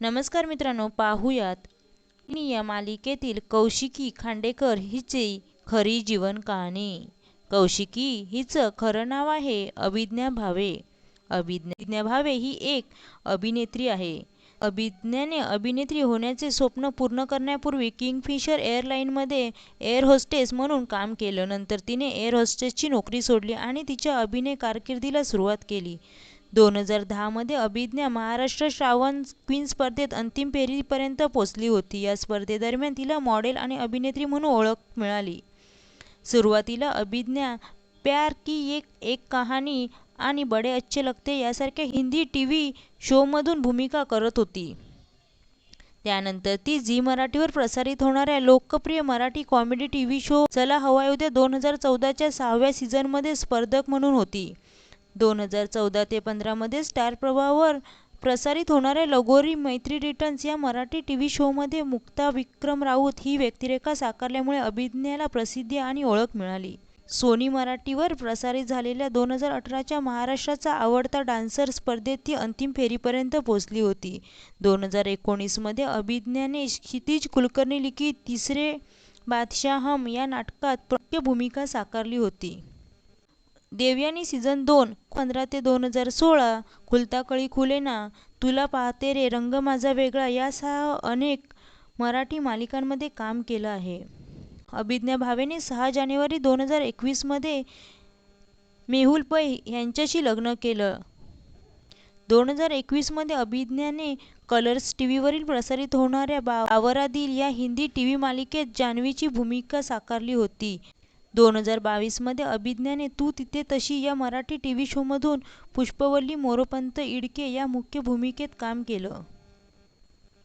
नमस्कार मित्रांनो पाहूयात. या मालिकेतील कौशिकी खांडेकर हिची खरी जीवन कहाणी. कौशिकी हिचं खरं नाव आहे अभिज्ञा भावे. अभिज्ञा भावे ही एक अभिनेत्री आहे. अभिज्ञाने अभिनेत्री होण्याचे स्वप्न पूर्ण करण्यापूर्वी किंगफिशर एअरलाईनमध्ये एअर होस्टेस म्हणून काम केलं. नंतर तिने एअर होस्टेसची नोकरी सोडली आणि तिच्या अभिनय कारकिर्दीला सुरुवात केली. दोन हजार दहामध्ये अभिज्ञा महाराष्ट्र श्रावण क्वीन स्पर्धेत अंतिम फेरीपर्यंत पोचली होती. या स्पर्धेदरम्यान तिला मॉडेल आणि अभिनेत्री म्हणून ओळख मिळाली. सुरुवातीला अभिज्ञा प्यार की एक एक कहाणी आणि बडे अच्छे लगते यासारख्या हिंदी टी व्ही शोमधून भूमिका करत होती. त्यानंतर ती झी मराठीवर प्रसारित होणाऱ्या लोकप्रिय Marathi comedy T V show Chala Hawa Udya दोन हजार चौदाच्या सहाव्या सीझनमध्ये स्पर्धक म्हणून होती. दोन हजार चौदा ते पंधरामध्ये स्टार प्रवाहावर प्रसारित होणाऱ्या लगोरी मैत्री रिटर्न्स या मराठी टी व्ही शोमध्ये मुक्ता विक्रम राऊत ही व्यक्तिरेखा साकारल्यामुळे अभिज्ञाला प्रसिद्धी आणि ओळख मिळाली. सोनी मराठीवर प्रसारित झालेल्या दोन हजार अठराच्या महाराष्ट्राचा आवडता डान्सर स्पर्धेत ती अंतिम फेरीपर्यंत पोहोचली होती. दोन हजार एकोणीसमध्ये अभिज्ञाने क्षितिज कुलकर्णी लिखित तिसरे बादशाह हम या नाटकात मुख्य भूमिका साकारली होती. देवयानी सीझन दोन पंधरा ते दोन हजार सोळा खुलता कळी खुलेना तुला पाहते रे रंग माझा वेगळा यासह अनेक मराठी मालिकांमध्ये काम केलं आहे. अभिज्ञा भावेने सहा जानेवारी दोन हजार एकवीसमध्ये मेहुल पै यांच्याशी लग्न केलं. दोन हजार एकवीसमध्ये अभिज्ञाने कलर्स टी व्हीवरील प्रसारित होणाऱ्या बावरादिल या हिंदी टी व्ही मालिकेत जान्हवीची भूमिका साकारली होती. दोन हजार बावीसमध्ये अभिज्ञाने तू तिथे तशी या मराठी टी व्ही शोमधून पुष्पवल्ली मोरोपंत इडके या मुख्य भूमिकेत काम केलं.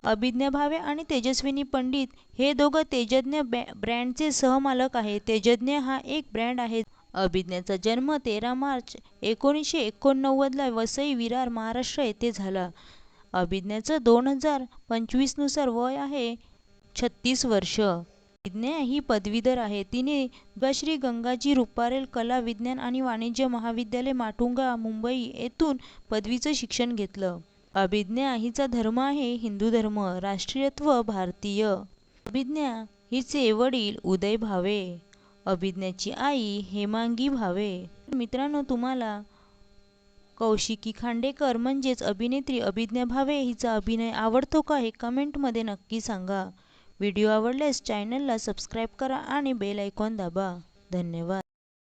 अभिज्ञा भावे आणि तेजस्विनी पंडित हे दोघं तेजज्ञ ब्रँडचे सहमालक आहेत. तेजज्ञ हा एक ब्रँड आहे. अभिज्ञाचा जन्म तेरा मार्च एकोणीसशे एकोणनव्वदला वसई विरार महाराष्ट्र येथे झाला. अभिज्ञाचं दोन हजार पंचवीसनुसार वय आहे छत्तीस वर्ष. अभिज्ञा ही पदवीधर आहे. तिने श्री गंगाजी रुपारेल कला विज्ञान आणि वाणिज्य महाविद्यालय माटुंगा मुंबई येथून पदवीचं शिक्षण घेतलं. अभिज्ञा हिचा धर्म आहे हिंदू धर्म राष्ट्रीयत्व भारतीय. अभिज्ञा हिचे वडील उदय भावे अभिज्ञाची आई हेमांगी भावे. मित्रांनो तुम्हाला कौशिकी खांडेकर म्हणजेच अभिनेत्री अभिज्ञा भावे हिचा अभिनय आवडतो का हे कमेंटमध्ये नक्की सांगा. व्हिडिओ आवडल्यास चॅनलला सबस्क्राईब करा आणि बेल आयकॉन दाबा. धन्यवाद.